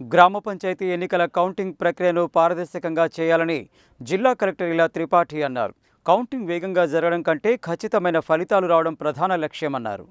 గ్రామ పంచాయతీ ఎన్నికల కౌంటింగ్ ప్రక్రియను పారదర్శకంగా చేయాలని జిల్లా కలెక్టర్ ఇలా త్రిపాఠి అన్నారు. కౌంటింగ్ వేగంగా జరగడం కంటే ఖచ్చితమైన ఫలితాలు రావడం ప్రధాన లక్ష్యమన్నారు.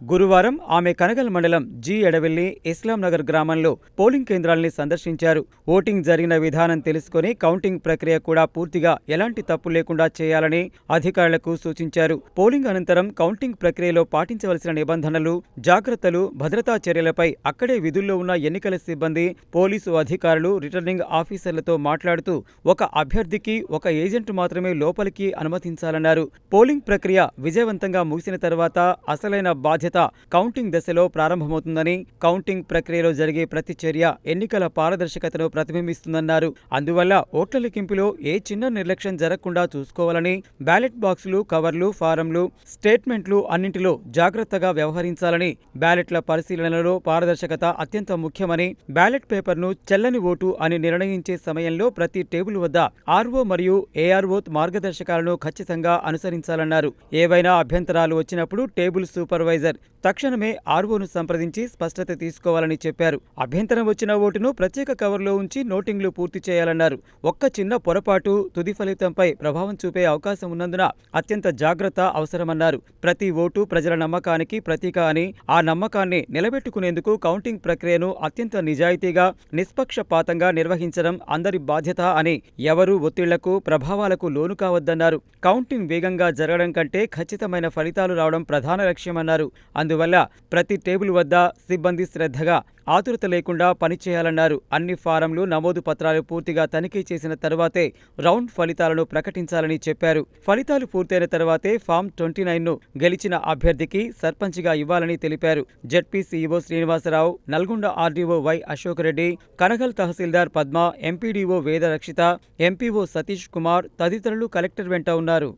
గురువారం ఆమె కనగల్ మండలం జి ఎడవెల్లి ఇస్లాం నగర్ గ్రామంలో పోలింగ్ కేంద్రాల్ని సందర్శించారు. ఓటింగ్ జరిగిన విధానం తెలుసుకుని కౌంటింగ్ ప్రక్రియ కూడా పూర్తిగా ఎలాంటి తప్పు లేకుండా చేయాలని అధికారులకు సూచించారు. పోలింగ్ అనంతరం కౌంటింగ్ ప్రక్రియలో పాటించవలసిన నిబంధనలు జాగ్రత్తలు భద్రతా చర్యలపై అక్కడే విధుల్లో ఉన్న ఎన్నికల సిబ్బంది పోలీసు అధికారులు రిటర్నింగ్ ఆఫీసర్లతో మాట్లాడుతూ ఒక అభ్యర్థికి ఒక ఏజెంట్ మాత్రమే లోపలికి అనుమతించాలన్నారు. పోలింగ్ ప్రక్రియ విజయవంతంగా ముగిసిన తర్వాత అసలైన బాధ్యత కౌంటింగ్ దశలో ప్రారంభమవుతుందని కౌంటింగ్ ప్రక్రియలో జరిగే ప్రతి చర్య ఎన్నికల పారదర్శకతను ప్రతిబింబిస్తుందన్నారు. అందువల్ల ఓట్ల లెక్కింపులో ఏ చిన్న నిర్లక్ష్యం జరగకుండా చూసుకోవాలని బ్యాలెట్ బాక్సులు కవర్లు ఫారంలు స్టేట్మెంట్లు అన్నింటిలో జాగ్రత్తగా వ్యవహరించాలని బ్యాలెట్ల పరిశీలనలో పారదర్శకత అత్యంత ముఖ్యమని బ్యాలెట్ పేపర్ను చెల్లని ఓటు అని నిర్ణయించే సమయంలో ప్రతి టేబుల్ వద్ద ఆర్ఓ మరియు ఏఆర్ఓ మార్గదర్శకాలను ఖచ్చితంగా అనుసరించాలన్నారు. ఏవైనా అభ్యంతరాలు వచ్చినప్పుడు టేబుల్ సూపర్వైజర్ తక్షణమే ఆర్ఓను సంప్రదించి స్పష్టత తీసుకోవాలని చెప్పారు. అభ్యంతరం వచ్చిన ఓటును ప్రత్యేక కవర్లో ఉంచి నోటింగ్లు పూర్తి చేయాలన్నారు. ఒక్క చిన్న పొరపాటు తుది ఫలితంపై ప్రభావం చూపే అవకాశం ఉన్నందున అత్యంత జాగ్రత్త అవసరమన్నారు. ప్రతి ఓటు ప్రజల నమ్మకానికి ప్రతీక అని ఆ నమ్మకాన్ని నిలబెట్టుకునేందుకు కౌంటింగ్ ప్రక్రియను అత్యంత నిజాయితీగా నిష్పక్షపాతంగా నిర్వహించడం అందరి బాధ్యత అని ఎవరూ ఒత్తిళ్ళకు ప్రభావాలకు లోను కావద్దన్నారు. కౌంటింగ్ వేగంగా జరగడం కంటే ఖచ్చితమైన ఫలితాలు రావడం ప్రధాన లక్ష్యమన్నారు. అందువల్ల ప్రతి టేబుల్ వద్ద సిబ్బంది శ్రద్ధగా ఆతురత లేకుండా పనిచేయాలన్నారు అన్ని ఫారంలు నమోదు పత్రాలు పూర్తిగా తనిఖీ చేసిన తర్వాతే రౌండ్ ఫలితాలను ప్రకటించాలని చెప్పారు. ఫలితాలు పూర్తయిన తర్వాతే ఫామ్ ట్వంటీ నైన్ను గెలిచిన అభ్యర్థికి సర్పంచ్గా ఇవ్వాలని తెలిపారు. ZP CEO Srinivasarao Nalgonda RDO Y Ashok Reddy Kanagal తహసీల్దార్ పద్మ ఎంపీడీఓ వేద రక్షిత ఎంపీఓ సతీష్ కుమార్ తదితరులు కలెక్టర్ వెంట ఉన్నారు.